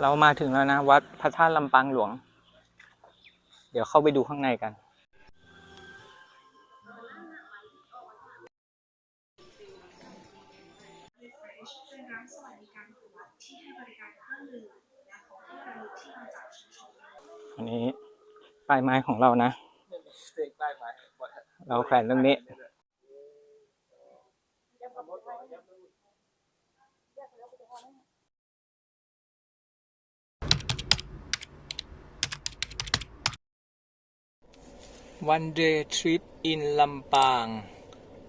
เรามาถึงแล้วนะ วัดพระธาตุลำปางหลวง เดี๋ยวเข้าไปดูข้างในกัน อันนี้ป้ายไม้ของเรานะ เราแขวนตรงนี้ One day trip in ลำปาง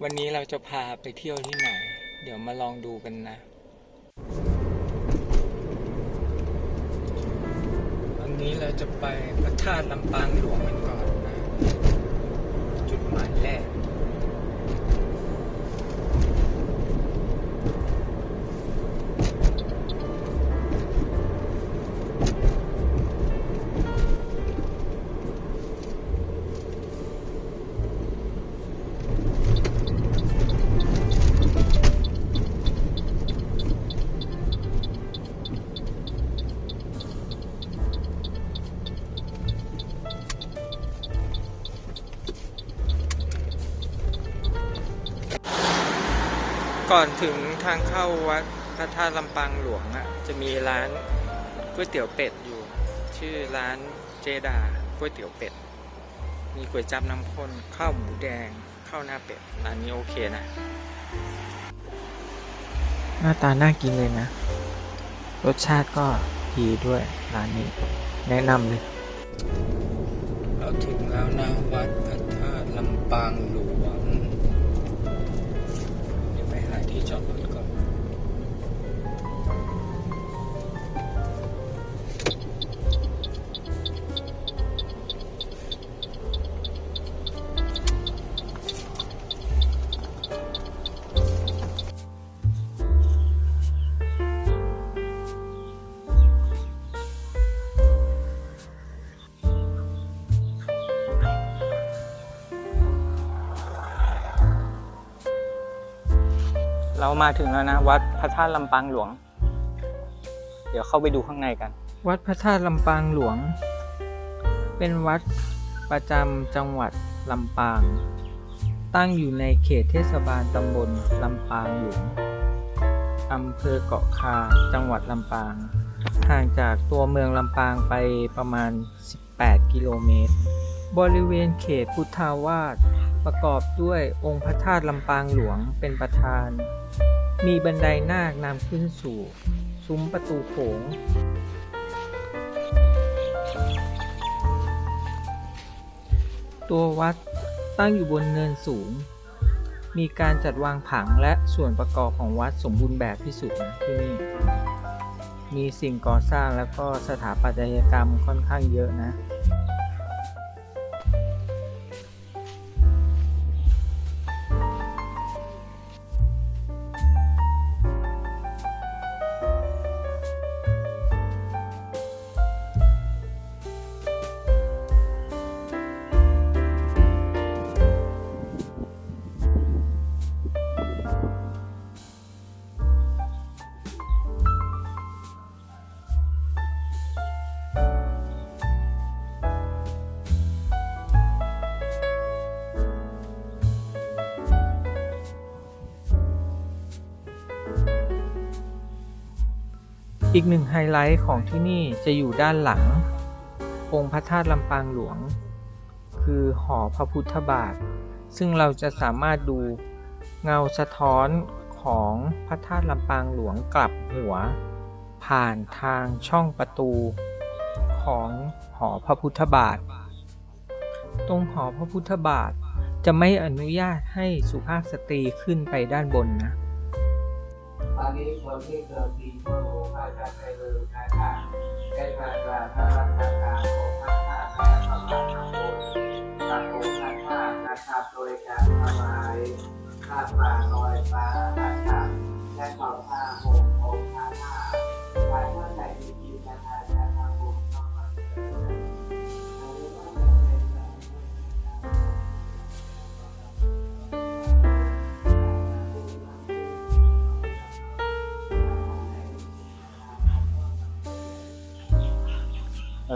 วันนี้เราจะพาไปเที่ยวที่ไหน เดี๋ยวมาลองดูกันนะ วันนี้เราจะไปพระธาตุลำปางหลวงกันก่อนนะ จุดหมายแรก ก่อนถึงทางเข้าวัดพระธาตุลำปางหลวงอะจะมีร้านก๋วยเตี๋ยวเป็ดอยู่ ชื่อร้านเจดาก๋วยเตี๋ยวเป็ด มีก๋วยจับน้ำข้นข้าวหมูแดงข้าวหน้าเป็ดร้านนี้โอเคนะ หน้าตาน่ากินเลยนะ รสชาติก็ดีด้วยร้านนี้ แนะนำเลยเราถึงแล้วนะวัดพระธาตุลำปางหลวง หา เรามาถึงแล้วนะ วัดพระธาตุลำปางหลวง เดี๋ยวเข้าไปดูข้างในกัน วัดพระธาตุลำปางหลวง เป็นวัดประจำจังหวัดลำปาง ตั้งอยู่ในเขตเทศบาลตำบลลำปางหลวงอำเภอเกาะคาจังหวัดลำปาง ห่างจากตัวเมืองลำปางไปประมาณ 18 กิโลเมตร บริเวณเขตพุทธาวาส ประกอบด้วยองค์พระธาตุลำปางหลวงเป็นประธาน มีบันไดนาคนำขึ้นสู่ ซุ้มประตูโขง ตัววัดตั้งอยู่บนเนินสูง มีการจัดวางผังและส่วนประกอบของวัดสมบูรณ์แบบที่สุดนะที่นี่ มีสิ่งก่อสร้างแล้วก็สถาปัตยกรรมค่อนข้างเยอะนะ อีกหนึ่งไฮไลท์ของที่นี่จะอยู่ด้านหลัง องค์พระธาตุลำปางหลวง คือหอพระพุทธบาท ซึ่งเราจะสามารถดูเงาสะท้อนของพระธาตุลำปางหลวงกลับหัว ผ่านทางช่องประตูของหอพระพุทธบาท ตรงหอพระพุทธบาทจะไม่อนุญาตให้สุภาพสตรีขึ้นไปด้านบนนะ อันนี้คนที่เกิดปีมะโรงพระจันทร์ในเรืองชาชาได้พระราชาพระราชาของพระธาตุและพระราชาโบตะโกพระธาตุนะครับโดยการทำลายผ้าป่าลอยฟ้านะครับและขอผ้าห่มองค์พระธาตุ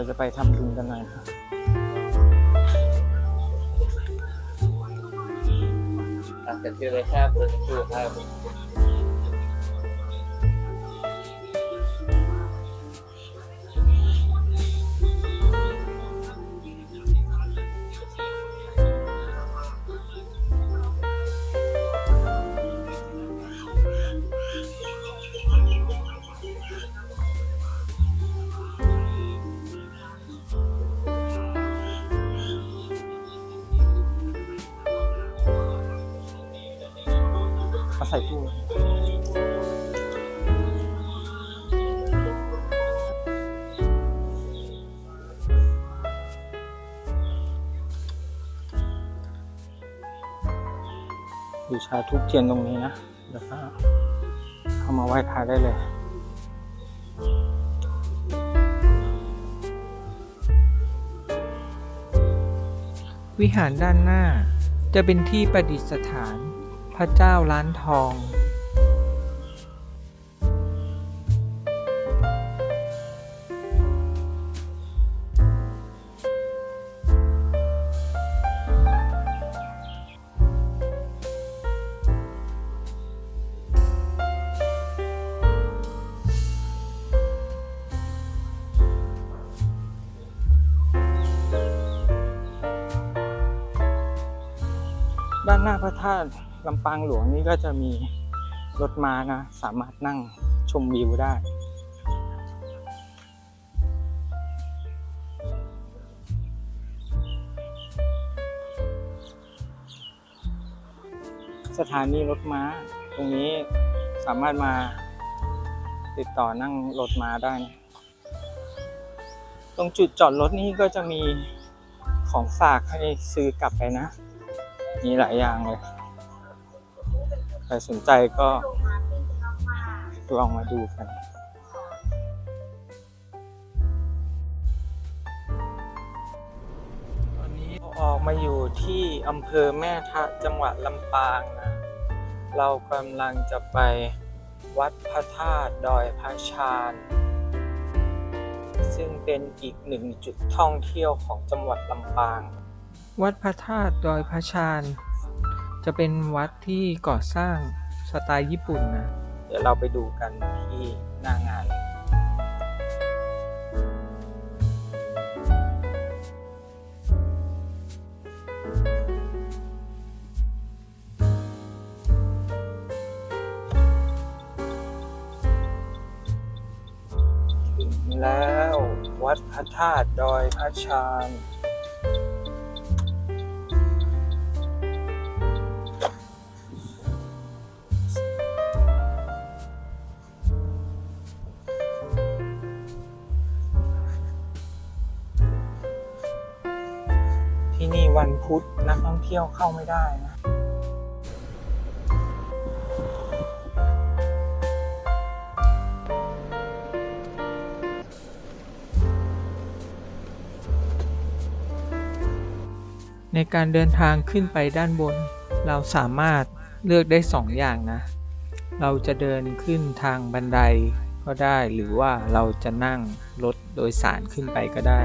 เราจะไปทำบุญกันหน่อยครับอะเสร็จที่เลยครับเบอร์สักครู่ครับ เอาใส่ตู้บูชาทุกเทียนตรงนี้นะแล้วก็เข้ามาไหว้พระได้เลยวิหารด้านหน้าจะเป็นที่ประดิษฐาน พระเจ้าล้านทองด้านหน้าพระธาตุ ลำปางหลวงนี่ก็จะมีรถม้านะ สามารถนั่งชมวิวได้ สถานีรถม้า ตรงนี้สามารถมาติดต่อนั่งรถม้าได้นะตรงจุดจอดรถนี่ก็จะมีของฝากให้ซื้อกลับไปนะ มีหลายอย่างเลย ใครสนใจก็ลองมาดูกันตอนนี้เราออกมาอยู่ที่อำเภอแม่ทะจังหวัดลำปางนะเรากำลังจะไปวัดพระธาตุดอยพระชาญซึ่งเป็นอีกหนึ่งจุดท่องเที่ยวของจังหวัดลำปาง วัดพระธาตุดอยพระชาญ จะเป็นวัดที่ก่อสร้างสไตล์ญี่ปุ่นนะ เดี๋ยวเราไปดูกันที่หน้างานถึงแล้ววัดพระธาตุดอยพระชาญ ที่นี่วันพุธนักท่องเที่ยวเข้าไม่ได้นะในการเดินทางขึ้นไปด้านบน เราสามารถเลือกได้สองอย่างนะ เราจะเดินขึ้นทางบันไดก็ได้ หรือว่าเราจะนั่งรถโดยสารขึ้นไปก็ได้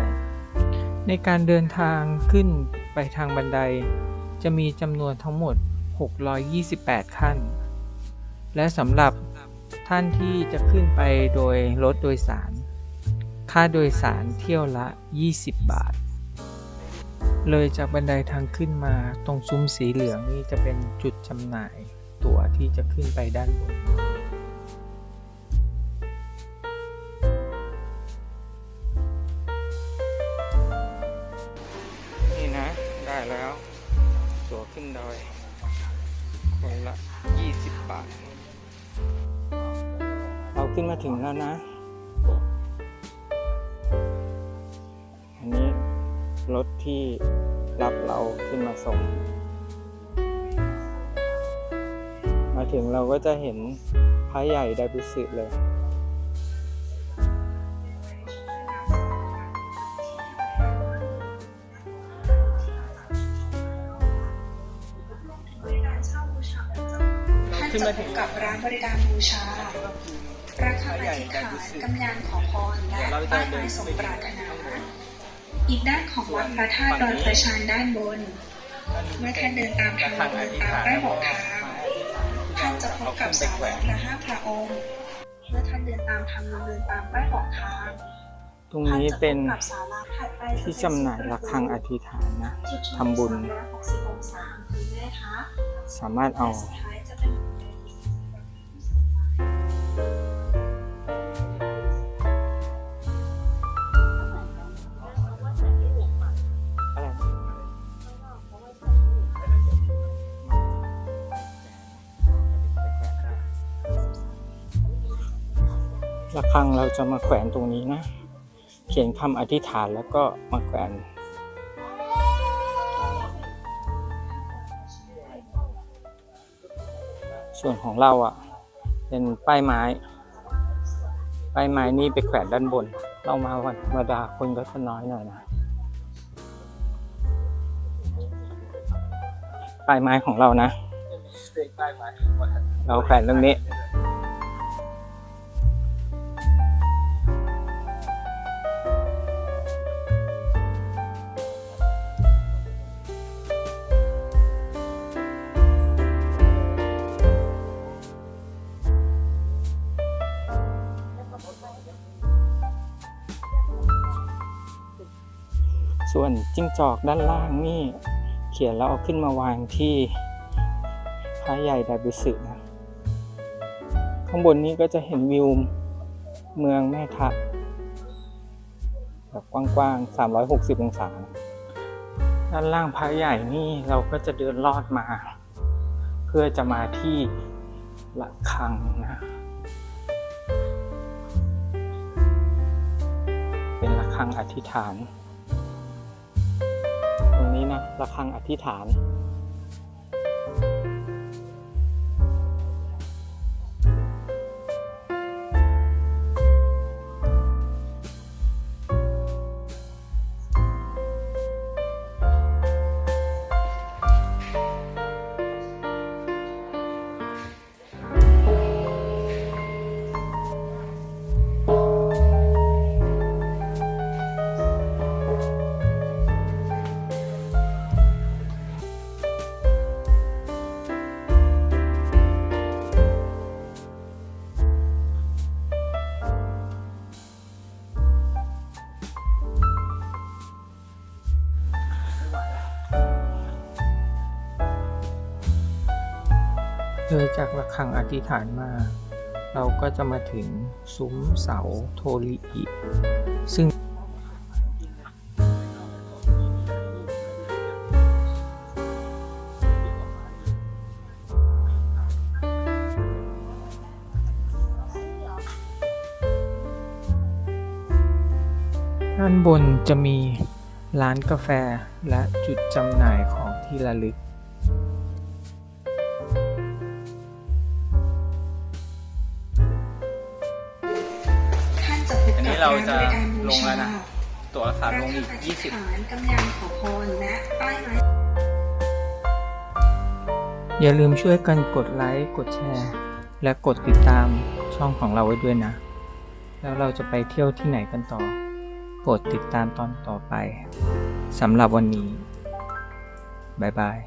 ในการเดินทางขึ้นไปทางบันได จะมีจำนวนทั้งหมด 628 ขั้น และสำหรับท่านที่จะขึ้นไปโดยรถโดยสาร ค่าโดยสารเที่ยวละ 20 บาท เลยจากบันไดทางขึ้นมาตรงซุ้มสีเหลืองนี่จะเป็นจุดจำหน่ายตั๋วที่จะขึ้นไปด้านบน แล้วนะ อันนี้รถที่รับเราขึ้นมาส่ง มาถึงเราก็จะเห็นพระใหญ่ไดบุสึเลยบริการเช่าบูชาพระถึจะพบกับร้านบริการบูชา ราคาอธิษฐานกำยานขอพรและป้ายไม้สมปรารถนาอีกด้านของวัดพระธาตุดอยประชานด้านบน เมื่อท่านเดินตามทางเดินตามป้ายบอกทางท่านจะพบกับศาลาพระห้าพระองค์ เมื่อท่านเดินตามทางเดินตามป้ายบอกทางตรงนี้เป็นท่าจะพบกับศาลาถัดไปที่จำหน่ายระฆังอธิษฐานนะจุดชมทำบุญ360องศาคือแม่คะสามารถเอา ระฆังเราจะมาแขวนตรงนี้นะ เขียนคำอธิษฐานแล้วก็มาแขวนส่วนของเราอะ เป็นป้ายไม้ ป้ายไม้นี่ไปแขวนด้านบน เรามาวันธรรมดาคนก็จะน้อยหน่อยนะป้ายไม้ของเรานะ เราแขวนตรงนี้ ส่วนจิ้งจอกด้านล่างนี่เขียนแล้วเอาขึ้นมาวางที่พระใหญ่ไดบุสึนะข้างบนนี้ก็จะเห็นวิวเมืองแม่ทะแบบกว้างๆ 360 องศานะด้านล่างพระใหญ่นี่เราก็จะเดินลอดมา เพื่อจะมาที่ละคังนะ เป็นละคังอธิษฐาน นี้นะระฆังอธิษฐาน เลยจากระฆังอธิษฐานมา เราก็จะมาถึงซุ้มเสาโทริอิซึ่งด้านบนจะมีร้านกาแฟและจุดจำหน่ายของที่ระลึก จะบริการบูลงแล้วนะ ตั๋วราคาลงอีกคาอธิษ20กำยานขอพรและป้ายไม้อย่าลืมช่วยกันกดไลค์ กดแชร์ และกดติดตามช่องของเราไว้ด้วยนะ แล้วเราจะไปเที่ยวที่ไหนกันต่อ โปรดติดตามตอนต่อไปสำหรับวันนี้ บ๊ายบาย